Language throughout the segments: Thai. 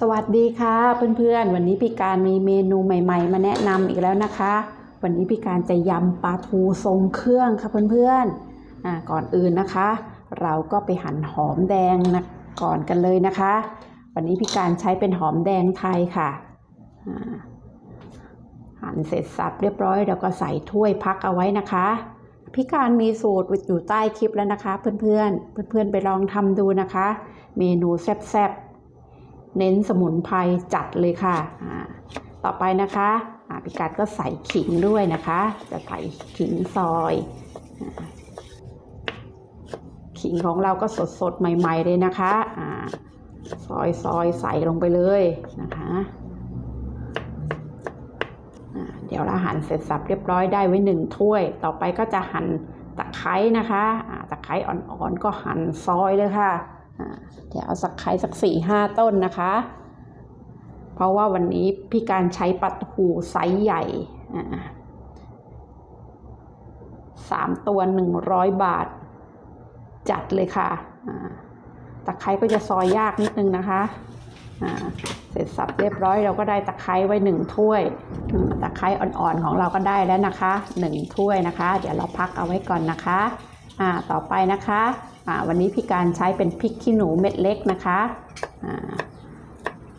สวัสดีค่ะเพื่อนๆ วันนี้พี่การมีเมนูใหม่ ๆ มาแนะนำอีกแล้วนะคะ วันนี้พี่การจะยำปลาทูทรงเครื่องค่ะเพื่อนๆก่อนอื่นนะคะ เราก็ไปหั่นหอมแดงนะก่อนกันเลยนะคะ วันนี้พี่การใช้เป็นหอมแดงไทยค่ะหั่นเสร็จสับเรียบร้อยแล้วก็ใส่ถ้วยพักเอาไว้นะคะพี่การมีสูตรอยู่ใต้คลิปแล้วนะคะ เพื่อนๆเพื่อนๆไปลองทำดูนะคะ เมนูแซ่บๆ เน้นสมุนไพรจัดเลยค่ะต่อไปนะคะพี่กัดก็ใส่ขิงด้วยนะคะ จะใส่ขิงซอยอขิงของเราก็สดๆใหม่ ๆ เลยนะคะซอยซอยใส่ลงไปเลยนะคะเดี๋ยวเราหั่นเสร็จสับเรียบร้อยได้ไว้หนึ่งถ้วย ต่อไปก็จะหั่นตะไคร้นะคะตะไคร้อ่อนๆก็หั่นซอยเลยค่ะ เดี๋ยวเอาสักไข่สักสี่ห้าต้นนะคะ เพราะว่าวันนี้พี่การใช้ปลาทูไซส์ใหญ่สามตัวหนึ่งร้อยบาท จัดเลยค่ะตะไคร้ก็จะซอยยากนิดนึงนะคะเสร็จสับเรียบร้อยเราก็ได้ตะไคร้ไว้หนึ่งถ้วยตะไคร้อ่อนๆของเราก็ได้แล้วนะคะหนึ่งถ้วยนะคะ เดี๋ยวเราพักเอาไว้ก่อนนะคะ อ่าต่อไปนะคะ วันนี้พี่การใช้เป็นพริกขี้หนูเม็ดเล็กนะคะอ่า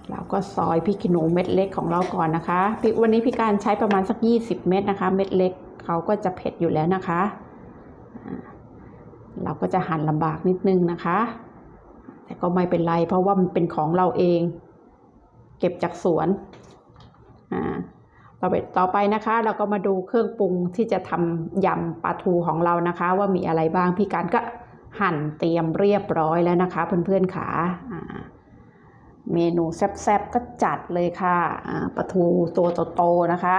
เราก็ซอยพริกขี้หนูเม็ดเล็กของเราก่อนนะคะวันนี้พี่การใช้ประมาณสัก 20 เม็ดนะคะ เม็ดเล็กเขาก็จะเผ็ดอยู่แล้วนะคะ เราก็จะหั่นลำบากนิดนึงนะคะ แต่ก็ไม่เป็นไรเพราะว่ามันเป็นของเราเอง เก็บจากสวนอ่าต่อไปต่อไปนะคะ เราก็มาดูเครื่องปรุงที่จะทำยำปลาทูของเรานะคะ ว่ามีอะไรบ้างพี่การก็ หั่นเตรียมเรียบร้อยแล้วนะคะ เพื่อนๆขาเมนูแซ่บๆก็จัดเลยค่ะปลาทูตัวโตๆนะคะ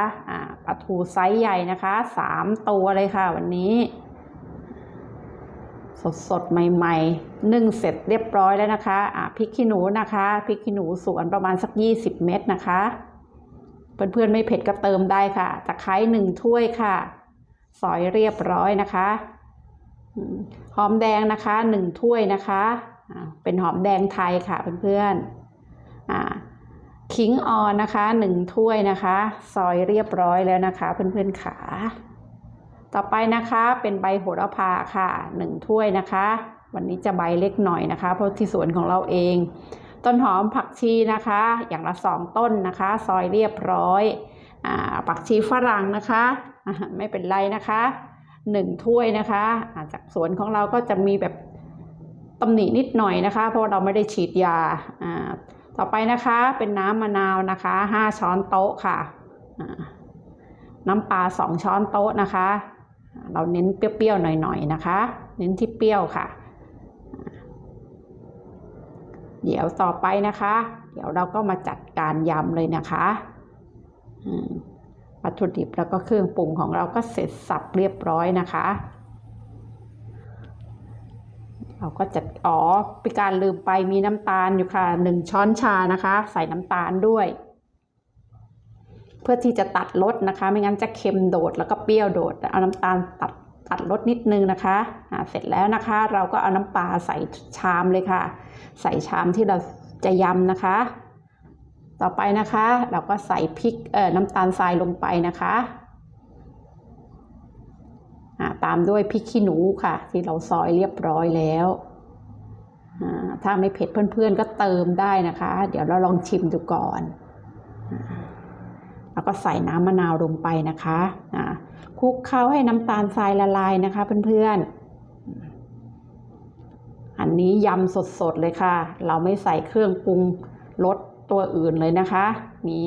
ปลาทูไซส์ใหญ่นะคะสามตัวเลยค่ะวันนี้ สดๆ ใหม่ๆนึ่งเสร็จเรียบร้อยแล้วนะคะพริกขี้หนูนะคะพริกขี้หนูสวนประมาณสัก 20 เม็ดนะคะเพื่อนๆไม่เผ็ดก็เติมได้ค่ะตะไคร้หนึ่งถ้วยค่ะซอยเรียบร้อยนะคะ หอมแดงนะคะหนึ่งถ้วยนะคะเป็นหอมแดงไทยค่ะเพื่อนๆขิงออนนะคะหนึ่งถ้วยนะคะ ซอยเรียบร้อยแล้วนะคะเพื่อนๆขาต่อไปนะคะเป็นใบโหระพาค่ะหนึ่งถ้วยนะคะ วันนี้จะใบเล็กหน่อยนะคะ เพราะที่สวนของเราเอง ต้นหอมผักชีนะคะ อย่างละสองต้นนะคะ ซอยเรียบร้อยอผักชีฝรั่งนะคะ ไม่เป็นไรนะคะ หนึ่งถ้วยนะคะจากสวนของเราก็จะมีแบบตำหนินิดหน่อยนะคะ เพราะเราไม่ได้ฉีดยาต่อไปนะคะเป็นน้ำมะนาวนะคะห้าช้อนโต๊ะค่ะ น้ำปลาสองช้อนโต๊ะนะคะ เราเน้นเปรี้ยวๆหน่อยๆนะคะ เน้นที่เปรี้ยวค่ะ เดี๋ยวต่อไปนะคะ เดี๋ยวเราก็มาจัดการยำเลยนะคะอืม วัตถุดิบแล้วก็เครื่องปรุงของเราก็เสร็จสับเรียบร้อยนะคะ เราก็จัดอ๋อปีการลืมไปมีน้ำตาลอยู่ค่ะหนึ่งช้อนชานะคะ ใส่น้ำตาลด้วย เพื่อที่จะตัดรสนะคะ ไม่งั้นจะเค็มโดดแล้วก็เปรี้ยวโดด เอาน้ำตาลตัดตัดรสนิดนึงนะคะอ่าเสร็จแล้วนะคะ เราก็เอาน้ำปลาใส่ชามเลยค่ะ ใส่ชามที่เราจะยำนะคะ ต่อไปนะคะ เราก็ใส่พริกเอ่อน้ำตาลทรายลงไปนะคะตามด้วยพริกขี้หนูค่ะ ที่เราซอยเรียบร้อยแล้วถ้าไม่เผ็ดเพื่อนๆก็เติมได้นะคะ เดี๋ยวเราลองชิมดูก่อน แล้วก็ใส่น้ำมะนาวลงไปนะคะคลุกเคล้าให้น้ำตาลทรายละลายนะคะเพื่อนๆ อันนี้ยำสดๆเลยค่ะ เราไม่ใส่เครื่องปรุงรส ตัวอื่นเลยนะคะ มี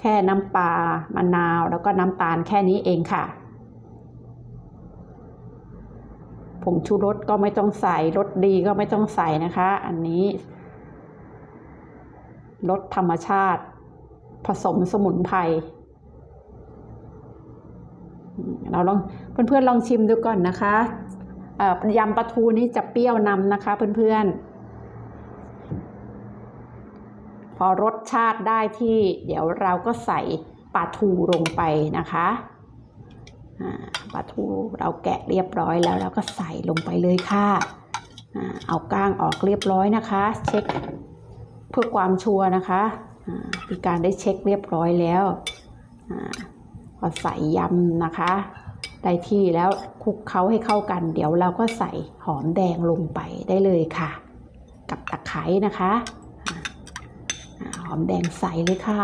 แค่น้ำปลามะนาวแล้วก็น้ำตาลแค่นี้เองค่ะ ผงชูรสก็ไม่ต้องใส่รสดีก็ไม่ต้องใส่นะคะ อันนี้รสธรรมชาติ ผสมสมุนไพรเราลองเพื่อนๆลองชิมดูก่อนนะคะยำปลาทูนี้จะเปรี้ยวนำนะคะเพื่อนๆ พ อรสชาติได้ที่ เดี๋ยวเราก็ใส่ปลาทูลงไปนะคะปลาทูเราแกะเรียบร้อยแล้วเราก็ใส่ลงไปเลยค่ะเอาก้างออกเรียบร้อยนะคะ เช็คเพื่อความชัวร์นะคะอ่าพี่การได้เช็คเรียบร้อยแล้วพอใส่ยำนะคะได้ที่แล้วคลุกเคล้าให้เข้ากัน เดี๋ยวเราก็ใส่หอมแดงลงไปได้เลยค่ะ กับตะไคร้นะคะ หอมแดงใสเลยค่ะ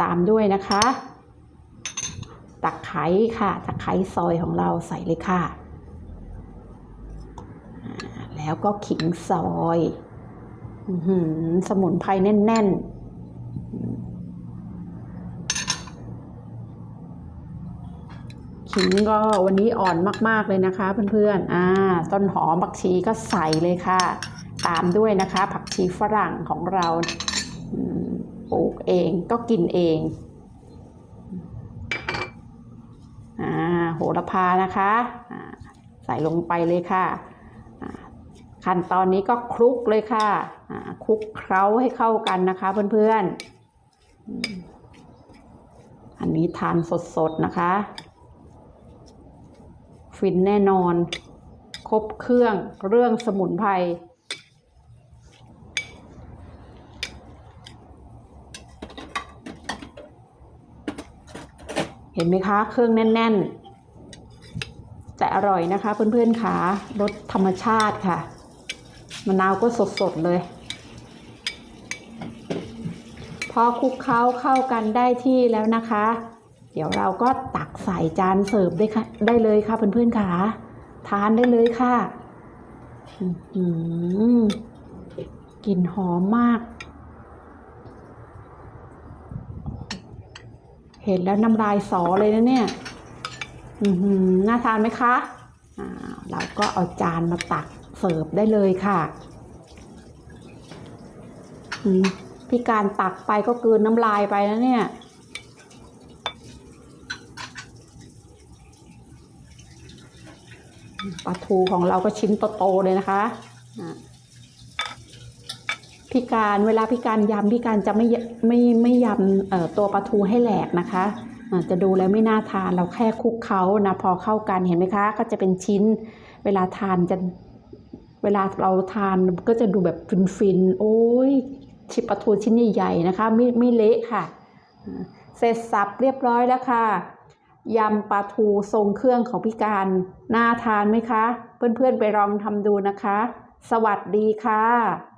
ตามด้วยนะคะ ตะไคร้ค่ะ ตะไคร้ซอยของเราใส่เลยค่ะ แล้วก็ขิงซอยอสมุนไพรแน่น ๆ ขิงก็วันนี้อ่อนมาก ๆ เลยนะคะเพื่อนๆอ่าต้นหอมผักชีก็ใส่เลยค่ะ ตามด้วยนะคะ ผักชีฝรั่งของเราปลูกเองก็กินเองอ่าโหระพานะคะอ่าใส่ลงไปเลยค่ะอ่าขั้นตอนนี้ก็คลุกเลยค่ะอ่าคลุกเคล้าให้เข้ากันนะคะเพื่อนๆอันนี้ทานสดๆนะคะ ฟินแน่นอน ครบเครื่องเรื่องสมุนไพรเห็นไหมคะ เครื่องแน่น ๆ แต่อร่อยนะคะ เพื่อนๆค่ะรสธรรมชาติค่ะมะนาวก็สด ๆ เลย พอคลุกเคล้าเข้ากันได้ที่แล้วนะคะ เดี๋ยวเราก็ตักใส่จานเสิร์ฟได้ค่ะได้เลยค่ะเพื่อนๆค่ะทานได้เลยค่ะอื้อหือกลิ่นหอมมาก เห็นแล้วน้ำลายสอเลยนะเนี่ยอือหือน่าทานไหมคะอ่าเราก็เอาจานมาตักเสิร์ฟได้เลยค่ะอืมพี่การตักไปก็กลืนน้ำลายไปแล้วเนี่ย ลาทูของเราก็ชิ้นโตๆเลยนะคะพี่การเวลาพี่การยำพี่การจะไม่ไม่ไม่ยำตัวปลาทูให้แหลกนะคะจะดูแล้วไม่น่าทานเราแค่คลุกเคล้านะพอเข้ากันเห็นไหมคะ ก็จะเป็นชิ้น เวลาทานจะเวลาเราทานก็จะดูแบบฟินๆโอ้ยชิปปลาทูชิ้นใหญ่ๆนะคะ ไม่ไม่เละค่ะ เสร็จสับเรียบร้อยแล้วค่ะ ยำปลาทูทรงเครื่องของพี่การ น่าทานไหมคะ เพื่อนๆไปลองทำดูนะคะ สวัสดีค่ะ